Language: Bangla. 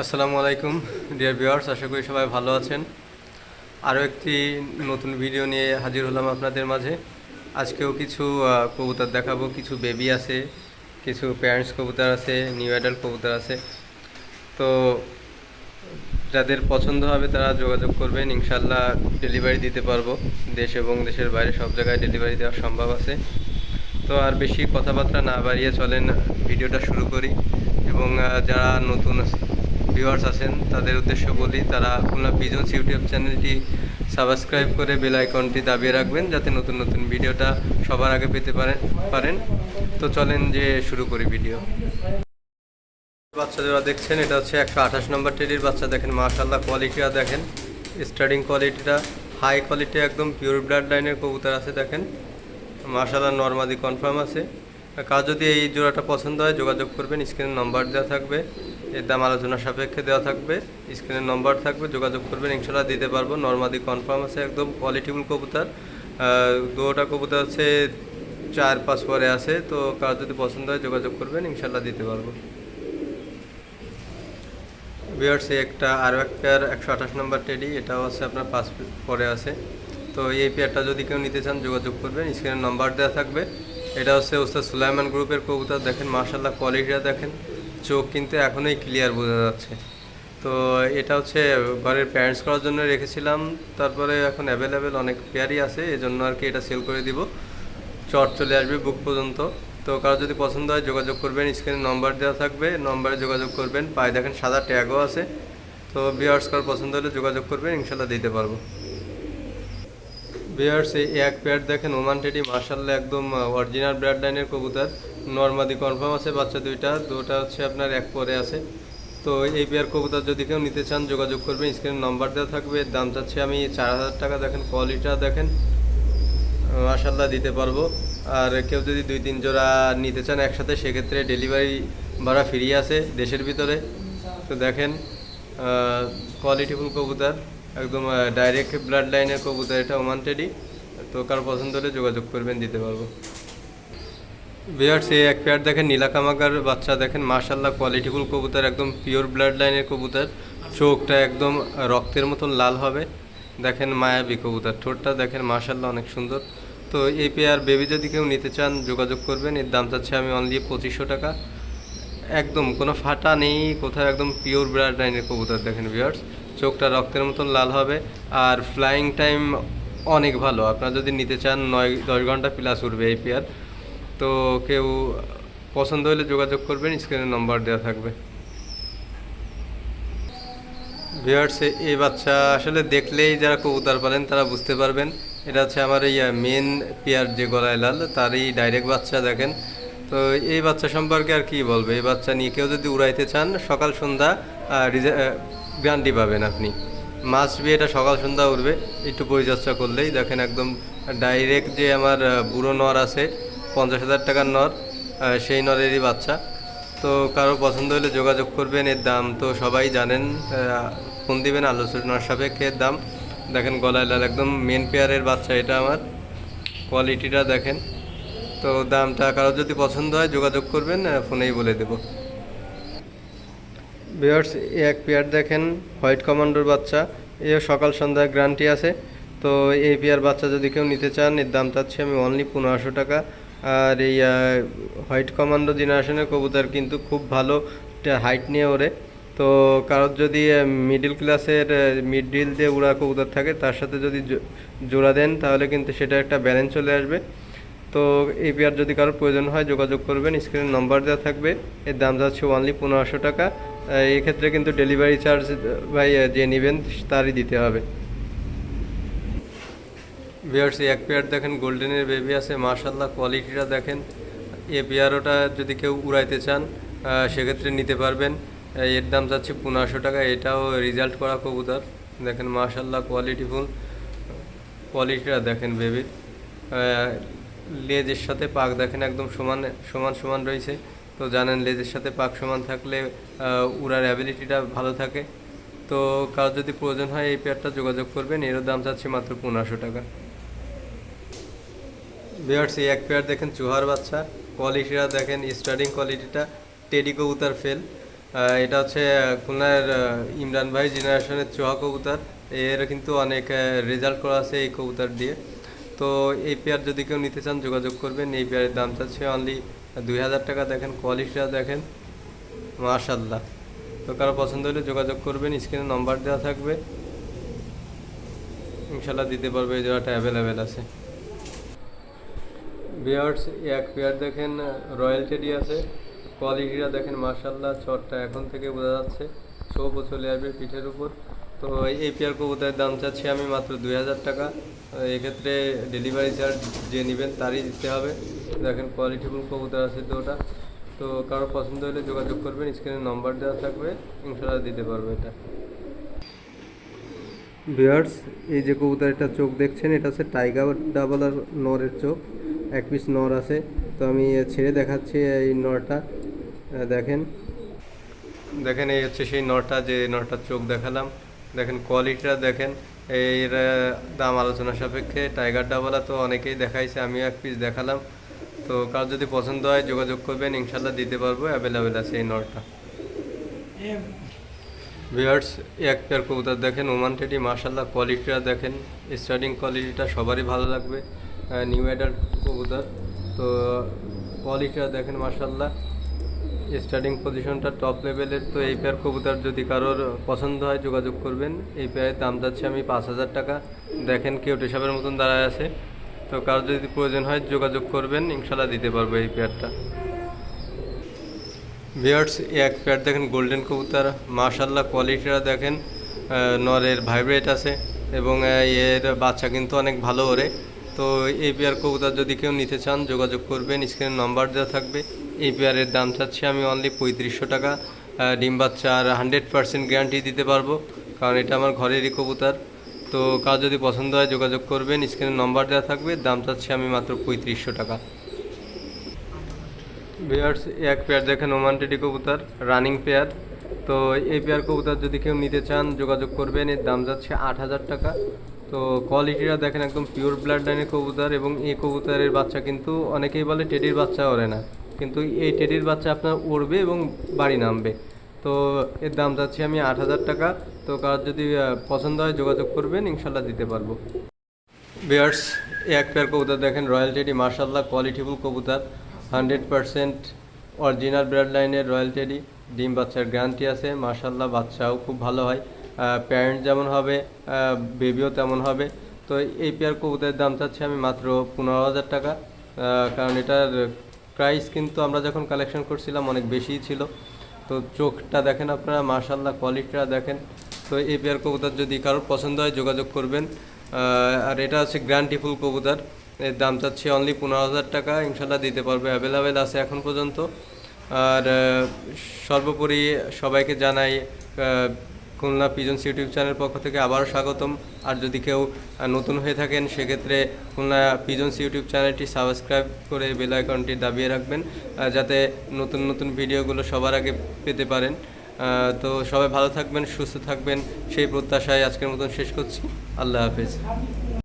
আসসালামু আলাইকুম, ডিয়ার ভিউয়ার্স, আশা করি সবাই ভালো আছেন। আরও একটি নতুন ভিডিও নিয়ে হাজির হলাম আপনাদের মাঝে। আজকেও কিছু কবুতর দেখাবো, কিছু বেবি আছে, কিছু প্যারেন্টস কবুতর আছে নিউ অ্যাডাল্ট কবুতর আছে। তো যাদের পছন্দ হবে তারা যোগাযোগ করবেন ইনশাল্লাহ ডেলিভারি দিতে পারব। দেশ এবং দেশের বাইরে সব জায়গায় ডেলিভারি দেওয়া সম্ভব আছে। তো আর বেশি কথাবার্তা না বাড়িয়ে চলেন, ভিডিওটা শুরু করি। এবং যারা নতুন ভিউয়ার্স আছেন, তাদের উদ্দেশ্য বলি, তারা খুলনা বিজন্স ইউটিউব চ্যানেলটি সাবস্ক্রাইব করে বেল আইকনটি দাবিয়ে রাখবেন, যাতে নতুন নতুন ভিডিওটা সবার আগে পেতে পারেন পারেন। তো চলেন যে শুরু করি ভিডিও বাচ্চা যারা দেখছেন, এটা হচ্ছে একশো আঠাশ নম্বর টেডির বাচ্চা দেখেন মাশাল্লাহ কোয়ালিটিটা দেখেন স্টার্টিং কোয়ালিটিটা হাই কোয়ালিটি একদম পিওর ব্লাড লাইনের কবুতর আছে দেখেন মাশাল্লাহ নর্মাদি কনফার্ম আছে। কার যদি এই জোড়াটা পছন্দ হয়, যোগাযোগ করবেন স্ক্রিনের নাম্বার দেওয়া থাকবে। এর দাম আলোচনা সাপেক্ষে দেওয়া থাকবে। স্ক্রিনের নম্বর থাকবে, যোগাযোগ করবেন ইনশাল্লাহ দিতে পারব। নর্মাদি কনফার্ম আছে একদম কোয়ালিটিফুল কবুতর। দুটা কবুতর হচ্ছে চার, পাঁচ পরে আছে, তো কার যদি পছন্দ হয় যোগাযোগ করবেন ইনশাল্লাহ দিতে পারব। বিয়ার্সে একটা আরও এক পেয়ার একশো আঠাশ নম্বর টেডি এটাও আছে আপনার পাঁচ পরে আছে। তো এই পেয়ারটা যদি কেউ নিতে চান, যোগাযোগ করবেন, স্ক্রিনের নাম্বার দেওয়া থাকবে। এটা হচ্ছে ওস্তাদ সুলাইমান গ্রুপের কবুতর, দেখেন মার্শাল্লাহ কোয়ালিটিটা দেখেন। চোখ কিন্তু এখনোই ক্লিয়ার বোঝা যাচ্ছে। তো এটা হচ্ছে ঘরের প্যারেন্টস করার জন্য রেখেছিলাম। তারপরে এখন অ্যাভেলেবেল অনেক পেয়ারই আছে এই জন্য আর কি এটা সেল করে দিব। চট চলে আসবে বুক পর্যন্ত। তো কারও যদি পছন্দ হয় যোগাযোগ করবেন স্ক্রিনে নম্বর দেওয়া থাকবে। নম্বরে যোগাযোগ করবেন। পায়ে দেখেন সাদা ট্যাগও আছে। তো বিয়ার্স কার পছন্দ হলে যোগাযোগ করবেন ইনশাল্লাহ দিতে পারব। বিয়ার্স এই এক পেয়ার দেখেন, ওমান টেডি মার্শাল্লাহ একদম অরিজিনাল ব্লাড লাইনের কবুতর। নর্মাদি কনফার্ম আছে, বাচ্চা দুইটা, দুটা হচ্ছে আপনার এক পরে আছে। তো এই পেয়ার কবুতর যদি কেউ নিতে চান, যোগাযোগ করবেন স্ক্রিনে নম্বর দেওয়া থাকবে, দাম চাচ্ছি আমি চার হাজার টাকা, দেখেন কোয়ালিটিটা দেখেন। মাশাল্লাহ দিতে পারব। আর কেউ যদি দুই, তিন জোড়া নিতে চান একসাথে, সেক্ষেত্রে ডেলিভারি ভাড়া ফ্রি আছে দেশের ভিতরে। তো দেখেন কোয়ালিটিফুল কবুতর, একদম ডাইরেক্ট ব্লাড লাইনের কবুতর, এটা ওমান টেডি তো কার পছন্দ হলে যোগাযোগ করবেন, দিতে পারব। বিয়ার্স এই এক পেয়ার দেখেন নীলাকামাকার বাচ্চা দেখেন মার্শাল্লাহ কোয়ালিটিফুল কবুতর, একদম পিওর ব্লাড লাইনের কবুতর। চোখটা একদম রক্তের মতন লাল হবে। দেখেন মায়াবী কবুতর, ঠোঁটটা দেখেন মার্শাল্লাহ অনেক সুন্দর। তো এই পেয়ার বেবি যদি কেউ নিতে চান, যোগাযোগ করবেন। এর দাম চাচ্ছে আমি অনলি পঁচিশশো টাকা। একদম কোনো ফাটা নেই, কোথাও একদম পিওর ব্লাড লাইনের কবুতর দেখেন ভিউয়ার্স চোখটা রক্তের মতন লাল হবে আর ফ্লাইং টাইম অনেক ভালো। আপনারা যদি নিতে চান, নয়, দশ ঘণ্টা প্লাস উঠবে এই পেয়ার তো কেউ পছন্দ হলে যোগাযোগ করবেন, স্ক্রিনে নম্বর দেওয়া থাকবে। ভিউয়ার্স এই বাচ্চা আসলে দেখলেই যারা কবুতর পালেন, তারা বুঝতে পারবেন। এটা হচ্ছে আমার এই মেন পেয়ার যে গলায় লাল, তারই ডাইরেক্ট বাচ্চা দেখেন। তো এই বাচ্চা সম্পর্কে আর কি বলব? এই বাচ্চা নিয়ে কেউ যদি উড়াইতে চান, সকাল সন্ধ্যা গ্যারান্টি পাবেন আপনি। মাস্ট বি এটা সকাল সন্ধ্যা উঠবে একটু পরিচর্যা করলেই। দেখেন একদম ডাইরেক্ট যে আমার বুড়ো নর আছে পঞ্চাশ হাজার টাকার নর সেই নরেরই বাচ্চা। তো কারও পছন্দ হলে যোগাযোগ করবেন, এর দাম তো সবাই জানেন। ফোন দিবেন, আলোচনার সাপেক্ষে এর দাম। দেখেন, গলায় লাল একদম মেন পেয়ারের বাচ্চা এটা আমার। কোয়ালিটিটা দেখেন। তো দামটা কারও যদি পছন্দ হয়, যোগাযোগ করবেন ফোনেই বলে দেবো। বিয়ার্স এক পেয়ার দেখেন হোয়াইট কমান্ডোর বাচ্চা। এ সকাল সন্ধ্যা গ্যারান্টি আছে। তো এই পেয়ার বাচ্চা যদি কেউ নিতে চান, এর দাম চাচ্ছি আমি অনলি পনেরোশো টাকা। আর এই হোয়াইট কমান্ডো জেনারেশনের কবুতর কিন্তু খুব ভালো হাইট নিয়ে ওরে তো কারোর যদি মিডিল ক্লাসের মিডিল যে উড়া কবুতর থাকে, তার সাথে যদি জোড়া দেন, তাহলে কিন্তু সেটা একটা ব্যালেন্স চলে আসবে। তো এই পেয়ার যদি কারোর প্রয়োজন হয়, যোগাযোগ করবেন। স্ক্রিনে নম্বর দেওয়া থাকবে। এর দাম যাচ্ছে অনলি পনেরোশো টাকা। এক্ষেত্রে কিন্তু ডেলিভারি চার্জ ভাই যে নেবেন, তারই দিতে হবে। বিয়ার্স এক পেয়ার দেখেন গোল্ডেনের বেবি আছে মার্শাল্লাহ কোয়ালিটিটা দেখেন। এ পেয়ারোটা যদি কেউ উড়াইতে চান সেক্ষেত্রে নিতে পারবেন। এর দাম যাচ্ছে পনেরোশো টাকা, এটাও রেজাল্ট করা কবুতর। দেখেন মার্শাল্লাহ কোয়ালিটিফুল কোয়ালিটিটা দেখেন বেবির লেজের সাথে পাক দেখেন, একদম সমান সমান সমান রয়েছে। তো জানেন, লেজের সাথে পাক সমান থাকলে উড়ার অ্যাবিলিটিটা ভালো থাকে। তো কারও যদি প্রয়োজন হয়, এই পেয়ারটা যোগাযোগ করবেন, এরও দাম চাচ্ছি মাত্র পনেরোশো টাকা। বিয়ার্স এই এক পেয়ার দেখেন, চুহার বাচ্চা। কোয়ালিটিটা দেখেন স্টার্টিং কোয়ালিটিটা টেডি কবুতার ফেল এটা হচ্ছে খুলনার ইমরান ভাই জেনারেশনের চুহা কবুতার। এর কিন্তু অনেক রেজাল্ট করা আছে এই কবুতার দিয়ে। তো এই পেয়ার যদি কেউ নিতে চান, যোগাযোগ করবেন। এই পেয়ারের দাম চাচ্ছে অনলি দুই হাজার টাকা। দেখেন কোয়ালিটিটা দেখেন মাশাল্লাহ তো কারও পছন্দ হলে যোগাযোগ করবেন স্ক্রিনে নম্বর দেওয়া থাকবে। ইনশাল্লাহ দিতে পারবে, এই জোড়াটা অ্যাভেলেবেল আছে। বিয়ার্স এক পেয়ার দেখেন রয়্যাল টেডি আছে। কোয়ালিটিটা দেখেন মার্শাল্লাহ চটটা এখন থেকে বোঝা যাচ্ছে। ছোপও চলে আসবে পিঠের উপর। তো এই পেয়ার কবুতরের দাম চাচ্ছি আমি মাত্র দুই হাজার টাকা। এক্ষেত্রে ডেলিভারি চার্জ যে নেবেন, তারই দিতে হবে। দেখেন কোয়ালিটিফুল কবুতর আছে তো ওটা। তো কারও পছন্দ হলে যোগাযোগ করবেন স্ক্রিনে নম্বর দেওয়া থাকবে ইনশাল্লাহ দিতে পারবে এটা। বিয়ার্স এই যে কবুতরটা চোখ দেখছেন, এটা হচ্ছে টাইগার ডাবল আর নরের চোখ। এক পিস নর আছে। তো আমি ছেড়ে দেখাচ্ছি এই নরটা। দেখেন। দেখেন, এই হচ্ছে সেই নরটা, যে নরটার চোখ দেখালাম। দেখেন কোয়ালিটিটা দেখেন। এর দাম আলোচনা সাপেক্ষে টাইগার ডাবলা তো অনেকেই দেখাইছে, আমিও এক পিস দেখালাম। তো কার যদি পছন্দ হয়, যোগাযোগ করবেন ইনশাল্লাহ দিতে পারব অ্যাভেলেবেল আছে এই নরটা। ভিউয়ার্স এক পেয়ার কবুতর দেখেন ওমান টেডি মার্শাল্লাহ কোয়ালিটিটা দেখেন স্টার্টিং কোয়ালিটিটা সবারই ভালো লাগবে। নিউ অ্যাডাল্ট কবুতর। তো কোয়ালিটিটা দেখেন মার্শাল্লাহ স্টার্টিং পজিশনটা টপ লেভেলের তো এই পেয়ার কবুতর যদি কারোর পছন্দ হয়, যোগাযোগ করবেন। এই পেয়ারের দাম যাচ্ছে আমি পাঁচ হাজার টাকা। দেখেন কেউ টেসাবের মতন দাঁড়ায় আছে। তো কারোর যদি প্রয়োজন হয়, যোগাযোগ করবেন। ইনশাল্লাহ দিতে পারব এই পেয়ারটা বিয়ার্স এক পেয়ার দেখেন গোল্ডেন কবুতর। মার্শাল্লাহ কোয়ালিটিটা দেখেন নরের ভাইব্রেট আছে। এবং এর বাচ্চা কিন্তু অনেক ভালো ওরে। তো এই পেয়ার কবুতর যদি কেউ নিতে চান, যোগাযোগ করবেন স্ক্রিনে নাম্বার দেওয়া থাকবে। এই পেয়ারের দাম চাচ্ছি আমি অনলি পঁয়ত্রিশশো টাকা। ডিম বাচ্চা আর হান্ড্রেড পার্সেন্ট গ্যারান্টি দিতে পারব, কারণ এটা আমার ঘরেরই কবুতর। তো কার যদি পছন্দ হয়, যোগাযোগ করবেন স্ক্রিনে নাম্বার দেওয়া থাকবে, দাম চাচ্ছি আমি মাত্র পঁয়ত্রিশশো টাকা। বিয়ার্স এক পেয়ার দেখেন ওমান টেডি কবুতর রানিং পেয়ার তো এই পেয়ার কবুতর যদি কেউ নিতে চান, যোগাযোগ করবেন, এর দাম যাচ্ছে আট হাজার টাকা। তো কোয়ালিটিটা দেখেন একদম পিওর ব্লাড লাইনের কবুতর এবং এই কবুতরের বাচ্চা কিন্তু অনেকেই বলে টেডির বাচ্চা ওরে না। কিন্তু এই টেডির বাচ্চা আপনার উড়বে এবং বাড়ি নামবে। তো এর দাম যাচ্ছে আমি আট হাজার টাকা। তো কার যদি পছন্দ হয় যোগাযোগ করবেন, ইনশাল্লাহ দিতে পারব। বিয়ার্স এক পেয়ার কবুতর দেখেন রয়্যাল টেডি মার্শাল্লাহ কোয়ালিটিফুল কবুতর। হান্ড্রেড পারসেন্ট অরিজিনাল ব্লাড লাইনের রয়্যাল টেডি ডিম বাচ্চার গ্যারান্টি আছে মার্শাল্লাহ বাচ্চাও খুব ভালো হয়। প্যারেন্ট যেমন হবে বেবিও তেমন হবে। তো এই পেয়ার কবুতরের দাম চাচ্ছি আমি মাত্র পনেরো হাজার টাকা। কারণ এটার প্রাইস কিন্তু আমরা যখন কালেকশন করছিলাম অনেক বেশিই ছিল। তো চোখটা দেখেন আপনারা মার্শাল্লাহ কোয়ালিটিটা দেখেন। তো এই পেয়ার কবুতর যদি কারোর পছন্দ হয় যোগাযোগ করবেন। আর এটা হচ্ছে গ্যারান্টি ফুল কবুতর। এর দাম চাচ্ছি অনলি পনেরো হাজার টাকা। ইনশাল্লাহ দিতে পারবে অ্যাভেলেবেল আছে এখন পর্যন্ত। আর সর্বোপরি সবাইকে জানাই খুলনা পিজন্স ইউটিউব চ্যানেল পক্ষ থেকে আবারও স্বাগতম। আর যদি কেউ নতুন হয়ে থাকেন, সেক্ষেত্রে খুলনা পিজন্স ইউটিউব চ্যানেলটি সাবস্ক্রাইব করে বেল আইকনটি দাবিয়ে রাখবেন যাতে নতুন নতুন ভিডিওগুলো সবার আগে পেতে পারেন। তো সবাই ভালো থাকবেন, সুস্থ থাকবেন, সেই প্রত্যাশায় আজকের মতন শেষ করছি। আল্লাহ হাফেজ।